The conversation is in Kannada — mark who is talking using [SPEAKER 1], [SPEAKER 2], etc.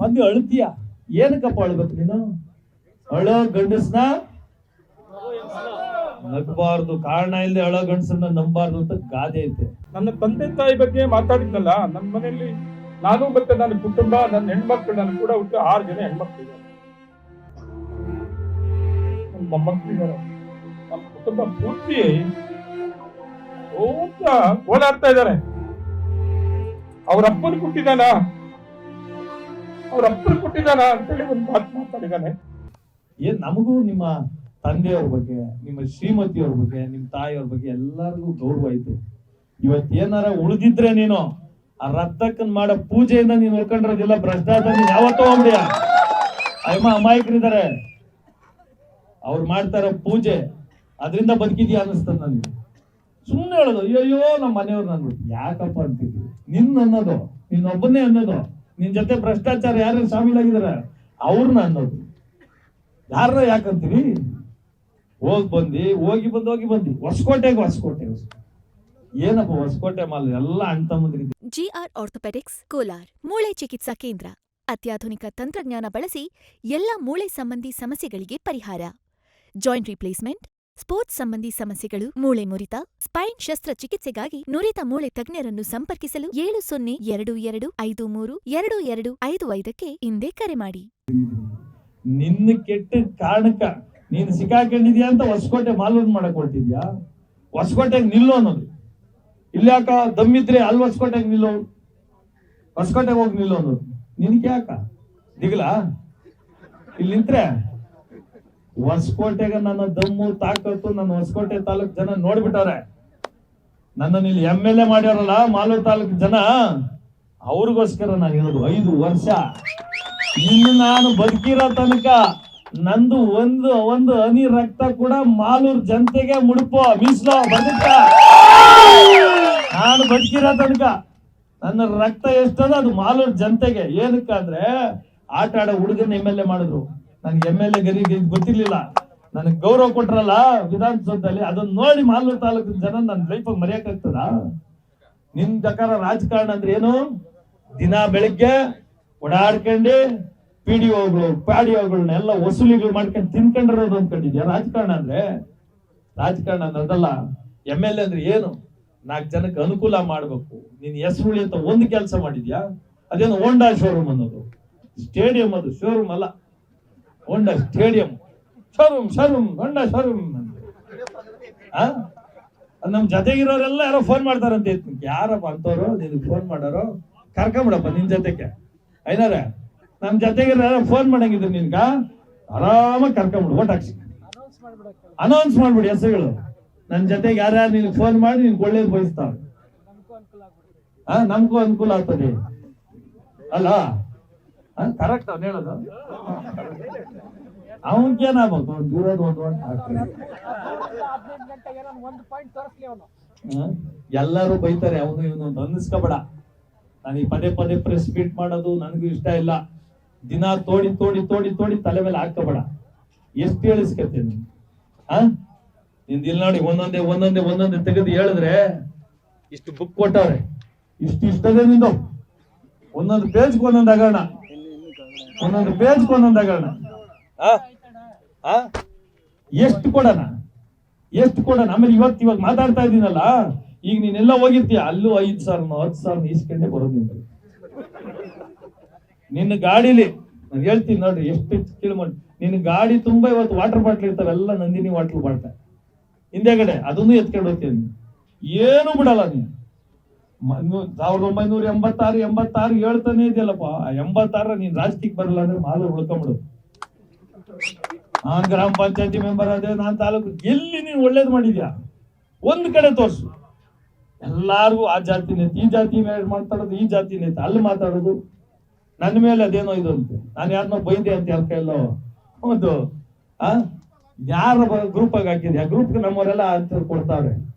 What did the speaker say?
[SPEAKER 1] ಮಂದಿ ಅಳ್ತೀಯ? ಏನಕ್ಕಪ್ಪ ಅಳ್ಬೇಕು ನೀನು? ಅಳೋ ಗಂಡಸ್ನ ನಗಬಾರ್ದು. ಕಾರಣ ಇಲ್ಲದೆ ಅಳೋ ಗಂಡಸನ್ನ ನಂಬಾರ್ದು ಅಂತ ಗಾದೆ ಐತೆ.
[SPEAKER 2] ನನ್ನ ತಂದೆ ತಾಯಿ ಬಗ್ಗೆ ಮಾತಾಡಿದ್ನಲ್ಲ ನಮ್ಮ ಮನೆಯಲ್ಲಿ ನಾನು ಮತ್ತೆ ನನ್ನ ಕುಟುಂಬ, ನನ್ನ ಹೆಣ್ಮಕ್ಳು ನನ್ನ ಕೂಡ ಹುಟ್ಟು ಆರು ಜನ ಹೆಣ್ಮಕ್ಳು ನನ್ನ ಮೊಮ್ಮಕ್ಳಿದ್ದಾರೆ ನಮ್ಮ ಕುಟುಂಬ ಪೂರ್ತಿ ಓಡಾಡ್ತಾ ಇದ್ದಾರೆ. ಅವ್ರ ಅಪ್ಪನ ಕೊಟ್ಟಿದ್ದಾನ? ಅವ್ರ ಅಪ್ಪರು ಕೊಟ್ಟಿದ್ದಾನ ಅಂತೇಳಿ ಒಂದು ಮಾತು ಮಾತಾಡಿದ್ದಾನೆ
[SPEAKER 1] ಏನ್ ನಮಗೂ ನಿಮ್ಮ ತಂದೆಯವ್ರ ಬಗ್ಗೆ, ನಿಮ್ಮ ಶ್ರೀಮತಿಯವ್ರ ಬಗ್ಗೆ, ನಿಮ್ಮ ತಾಯಿಯವ್ರ ಬಗ್ಗೆ ಎಲ್ಲರಿಗೂ ಗೌರವ ಐತೆ. ಇವತ್ ಏನಾರ ಉಳಿದಿದ್ರೆ ನೀನು, ಆ ರಕ್ತಕ್ಕನ್ ಮಾಡೋ ಪೂಜೆಯಿಂದ ನೀನ್ ಉಳ್ಕೊಂಡಿರೋದಿಲ್ಲ, ಭ್ರಷ್ಟಾಚಾರ ನೀನ್ ಯಾವತ್ತೋ ಹೋಗ್ಬಿಡಿಯ. ಅಮ್ಮ ಅಮಾಯಕರಿದ್ದಾರೆ. ಅವ್ರು ಮಾಡ್ತಾರ ಪೂಜೆ ಅದರಿಂದ ಬದುಕಿದ್ಯಾ ಅನಿಸ್ತದ ನನಗೆ. ಸುಮ್ಮನೆ ಹೇಳೋದು ಅಯ್ಯೋ ನಮ್ಮ ಮನೆಯವ್ರು ನಾನು ಯಾಕಪ್ಪ ಅಂತಿದ್ವಿ ನಿನ್ನ ಅನ್ನೋದು ನಿನ್ನೊಬ್ಬನೇ ಅನ್ನೋದು. ನಿನ್ ಜೊತೆ ಭ್ರಷ್ಟಾಚಾರ ಯಾರು ಶಾಮೀಲಾಗಿದಾರ ಅವ್ರನ್ನ ಅನ್ನೋದು. ಯಾರ ಯಾಕಂತೀರಿ? ಹೋಗಿ ಬಂದಿ, ಹೋಗಿ ಬಂದು, ಹೋಗಿ ಬಂದಿ. ಹೊಸಕೋಟೆಗೆ ಹೊಸಕೋಟೆ. ಏನಪ್ಪ ಹೊಸಕೋಟೆ ಮಾಲ್? ಎಲ್ಲ ಜಿ
[SPEAKER 3] ಜಿಆರ್ ಆರ್ಥೋಪೆಡಿಕ್ಸ್, ಕೋಲಾರ್. ಮೂಳೆ ಚಿಕಿತ್ಸಾ ಕೇಂದ್ರ. ಅತ್ಯಾಧುನಿಕ ತಂತ್ರಜ್ಞಾನ ಬಳಸಿ ಎಲ್ಲ ಮೂಳೆ ಸಂಬಂಧಿ ಸಮಸ್ಯೆಗಳಿಗೆ ಪರಿಹಾರ. ಜಾಯಿಂಟ್ ರಿಪ್ಲೇಸ್ಮೆಂಟ್ ಸ್ಪೋರ್ಟ್ಸ್ ಸಂಬಂಧಿ ಸಮಸ್ಯೆಗಳು, ಮೂಳೆ ಮುರಿತ, ಸ್ಪೈನ್ ಶಸ್ತ್ರಚಿಕಿತ್ಸೆಗಾಗಿ ನುರಿತ ಮೂಳೆ ತಜ್ಞರನ್ನು ಸಂಪರ್ಕಿಸಲು ಏಳು ಸೊನ್ನೆ ಎರಡು ಎರಡು ಐದು ಮೂರು ಎರಡು ಎರಡು ಐದು ಐದಕ್ಕೆ ಹಿಂದೆ ಕರೆ ಮಾಡಿ.
[SPEAKER 1] ನಿನ್ನ ಕೆಟ್ಟ ಕಾರಣಕ್ಕ ನೀನು ಸಿಕ್ಕಾಕೊಂಡಿದ್ಯಾ ಅಂತ ಹೊಸಕೋಟೆ ಮಾಲೂನ್ ಮಾಡಕ್ ಹೊರಟಿದ್ಯಾ? ಹೊಸಕೋಟೆಗೆ ನಿಲ್ಲು ಅನ್ನೋದು. ಇಲ್ಲಾಕ ದಮ್ಮಿದ್ರೆ ಅಲ್ಲಿ ಹೊಸಕೋಟೆಗೆ ನಿಲ್ಲು? ಹೊಸಕೋಟೆಗೆ ಹೋಗಿ ನಿಲ್ಲು ಅನ್ನೋದು. ನಿನ್ಗೆ ಯಾಕ? ದಿಗ್ಲ? ಇಲ್ಲಿ ನಿಂತ್ರೆ? ಹೊಸಕೋಟೆಗೆ ನನ್ನ ದಮ್ಮು, ತಾಕತ್ತು, ನನ್ನ ಹೊಸಕೋಟೆ ತಾಲೂಕ್ ಜನ ನೋಡ್ಬಿಟ್ಟವ್ರೆ. ನನ್ನನ್ನು ಇಲ್ಲಿ ಎಂ ಎಲ್ ಎ ಮಾಡ್ಯಾರಲ್ಲ, ಮಾಲೂರು ತಾಲೂಕ್ ಜನ. ಅವ್ರಿಗೋಸ್ಕರ ನಾನು ಇರೋದು ಐದು ವರ್ಷ. ಇನ್ನು ನಾನು ಬದುಕಿರೋ ತನಕ ನಂದು ಒಂದು ಒಂದು ಹನಿ ರಕ್ತ ಕೂಡ ಮಾಲೂರ್ ಜನತೆಗೆ ಮುಡುಪೋ. ಮೀಸಲು ಬದುಕ ನಾನು ಬದುಕಿರೋ ತನಕ ನನ್ನ ರಕ್ತ ಎಷ್ಟದ ಅದು ಮಾಲೂರ್ ಜನತೆಗೆ. ಏನಕ್ಕಂದ್ರೆ, ಆಟ ಆಡೋ ಹುಡುಗನ ಎಂ ಎಲ್ ಎ ಮಾಡಿದ್ರು. ನನ್ಗೆ ಎಂ ಎಲ್ ಎ ಗರಿಗೆ ಗೊತ್ತಿರ್ಲಿಲ್ಲ. ನನಗೆ ಗೌರವ ಕೊಟ್ರಲ್ಲ ವಿಧಾನಸೌಧದಲ್ಲಿ ಅದನ್ನ ನೋಡಿ ಮಾಲೂರು ತಾಲೂಕಿನ ಜನ ನನ್ನ ಲೈಫ್ ಮರೆಯಕ್ಕಾಗ್ತದ ನಿನ್ ಪ್ರಕಾರ ರಾಜಕಾರಣ ಅಂದ್ರೆ ಏನು? ದಿನ ಬೆಳಿಗ್ಗೆ ಓಡಾಡ್ಕೊಂಡು ಪಿ ಡಿ ಒಗಳು ಪ್ಯಾಡಿ ಎಲ್ಲ ವಸೂಲಿಗಳು ಮಾಡ್ಕೊಂಡು ತಿನ್ಕೊಂಡಿರೋದು ಅಂದ್ಕೊಂಡಿದ್ಯಾ ರಾಜಕಾರಣ ಅಂದ್ರೆ? ರಾಜಕಾರಣ ಅಂದ್ರೆ ಅದಲ್ಲ ಎಂ ಎಲ್ ಎ ಅಂದ್ರೆ ಏನು? ನಾಲ್ಕು ಜನಕ್ಕೆ ಅನುಕೂಲ ಮಾಡ್ಬೇಕು. ನೀನ್ ಹೆಸರುಳಿ ಅಂತ ಒಂದು ಕೆಲಸ ಮಾಡಿದ್ಯಾ? ಅದೇನು ಹೋಂಡಾ ಶೋರೂಮ್ ಅನ್ನೋದು. ಸ್ಟೇಡಿಯಂ ಅದು ಶೋರೂಮ್ ಅಲ್ಲ. Honda stadium. Showroom showroom Honda showroom ನಮ್ಮ ಜೊತೆಗಿರೋರೆಲ್ಲ ಯಾರೋ ಫೋನ್ ಮಾಡ್ತಾರಂತೆ. ಯಾರಪ್ಪ ಅಂತವ್ರು? ನೀನು ಫೋನ್ ಮಾಡೋರು? ಕರ್ಕೊಂಬಿಡಪ್ಪ ನಿನ್ ಜೊತೆಗೆ. ಐನಾರ, ನಮ್ ಜೊತೆಗಿರೋ ಯಾರೋ ಫೋನ್ ಮಾಡಂಗಿದ್ರು ನಿನ್ಗ ಆರಾಮಾಗಿ ಕರ್ಕೊಂಬಿಡು ಓಟ್ ಹಾಕ್ಸಿ. ಅನೌನ್ಸ್ ಮಾಡ್ಬಿಡಿ ಹೆಸರುಗಳು. ನನ್ ಜೊತೆಗೆ ಯಾರ್ಯಾರು ನಿನ್ ಫೋನ್ ಮಾಡಿ ನಿನ್ ಒಳ್ಳೇದು ಬಯಸ್ತಾವ ನಮ್ಗೂ ಅನುಕೂಲ ಆಗ್ತದೆ. ಅಲ್ಲ? ಕರೆಕ್ಟ್ ಅವ್ನು ಹೇಳೋದು. ದೂರದ ಒಂದು? ಎಲ್ಲರೂ ಬೈತಾರೆ, ಅವನು ಇವನು ಅಂತ. ಅನ್ನಿಸ್ಕೋಬೇಡ. ನನಗೆ ಪದೇ ಪದೇ ಪ್ರೆಸ್ ಮೀಟ್ ಮಾಡೋದು ನನಗೂ ಇಷ್ಟ ಇಲ್ಲ. ದಿನ ತೋಡಿ ತೋಡಿ ತೋಡಿ ತೋಡಿ ತಲೆ ಮೇಲೆ ಹಾಕೋಬೇಡ ಎಷ್ಟು ಹೇಳಿಸ್ಕೊತೀನಿ ಆ ನಿಂದ ಇಲ್ಲಿ ನೋಡಿ ಒಂದೊಂದೇ ಒಂದೊಂದೇ ಒಂದೊಂದೇ ತೆಗೆದು ಹೇಳಿದ್ರೆ ಇಷ್ಟು ಬುಕ್ ಕೊಟ್ಟವ್ರೆ. ಇಷ್ಟು ಇಷ್ಟದೇ ನಿಂದು. ಒಂದೊಂದು ಪೇಜ್ಗೆ ಒಂದೊಂದು ಆಗೋಣ. ಒಂದೊಂದು ಪೇಜ್ಗೆ ಒಂದೊಂದು ಹಗರಣ? ಎಷ್ಟು ಕೊಡೋಣ? ಎಷ್ಟು ಕೊಡೋಣ? ಆಮೇಲೆ ಇವತ್ತು ಇವಾಗ ಮಾತಾಡ್ತಾ ಇದ್ದೀನಲ್ಲ ಈಗ ನೀನೆಲ್ಲ ಹೋಗಿರ್ತೀಯ? ಅಲ್ಲೂ ಐದ್ ಸಾವಿರ ಹತ್ತು ಸಾವಿರ ಈಸ್ಕೊಂಡೆ ಬರೋದು ನಿಂದು ನಿನ್ನ ಗಾಡಿಲಿ ನಾನು ಹೇಳ್ತೀನಿ ನೋಡ್ರಿ ಎಷ್ಟು ಕಿಲೋಮೀಟರ್ ಮಾಡಿ ನಿನ್ನ ಗಾಡಿ ತುಂಬಾ ಇವತ್ತು ವಾಟರ್ ಬಾಟ್ಲ್ ಇರ್ತಾವೆಲ್ಲ ನಂದಿನಿ ವಾಟರ್ ಬಾಟ್ಲ್ ಹಿಂದೆಗಡೆ ಅದನ್ನು ಎತ್ಕೊಂಡು ಹೋಗ್ತೀನಿ ಏನು ಬಿಡಲ್ಲ ನೀನು. ಸಾವಿರದ ಒಂಬೈನೂರ ಎಂಬತ್ತಾರು ಎಂಬತ್ತಾರು ಹೇಳ್ತಾನೆ ಇದೆಯಲ್ಲಪ್ಪ. ಎಂಬತ್ತಾರ ನೀನ್ ರಾಜಕೀಯ ಬರಲ್ಲ ಅಂದ್ರೆ ಮಾಲು ಉಳ್ಕೊಂಬಿಡು. ನಾನ್ ಗ್ರಾಮ ಪಂಚಾಯತಿ ಮೆಂಬರ್ ಅದೇ ನಾನ್ ತಾಲೂಕು ಎಲ್ಲಿ ನೀನ್ ಒಳ್ಳೇದ್ ಮಾಡಿದ್ಯಾ? ಒಂದ್ ಕಡೆ ತೋರ್ಸು. ಎಲ್ಲಾರ್ಗು ಆ ಜಾತಿ ನೇತ, ಈ ಜಾತಿ ಮೇಲೆ ಮಾತಾಡೋದು, ಈ ಜಾತಿ ನೇತ. ಅಲ್ಲಿ ಮಾತಾಡೋದು. ನನ್ನ ಮೇಲೆ ಅದೇನೋ ಇದು ಅಂತ. ನಾನು ಯಾರನ್ನೋ ಬೈದೆ ಅಂತ ಯಾರ ಕೈಲೋ ಹೌದು. ಆ? ಯಾರ ಗ್ರೂಪ್ ಆಗಿ ಹಾಕಿದ್ಯಾ? ಗ್ರೂಪ್ ನಮ್ಮವರೆಲ್ಲ ಕೊಡ್ತಾವ್ರೆ